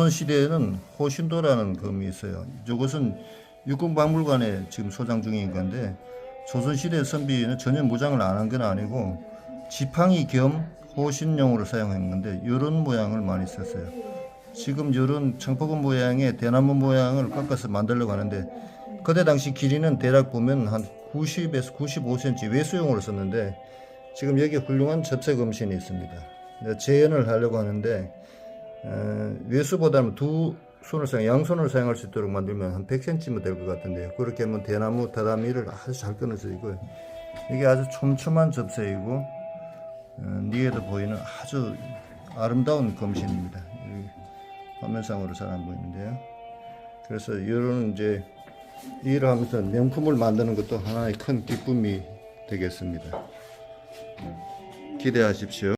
조선시대에는 호신도라는 검이 있어요. 이것은 육군박물관에 지금 소장 중인 건데 조선시대 선비는 전혀 무장을 안 한 건 아니고 지팡이 겸 호신용으로 사용한 건데 이런 모양을 많이 썼어요. 지금 이런 청포근 모양의 대나무 모양을 깎아서 만들려고 하는데 그때 당시 길이는 대략 보면 한 90에서 95cm 외수용으로 썼는데 지금 여기 훌륭한 접색 음신이 있습니다. 재현을 하려고 하는데 어, 외수보다는 두 손을 사용, 양손을 사용할 수 있도록 만들면 한 100cm면 될것 같은데요. 그렇게 하면 대나무 다다미를 아주 잘 끊어서 이거 이게 아주 촘촘한 접색이고 어, 니에도 보이는 아주 아름다운 검신입니다. 화면상으로 잘 안 보이는데요. 그래서 이런 이제 이 일을 하면서 명품을 만드는 것도 하나의 큰 기쁨이 되겠습니다. 기대하십시오.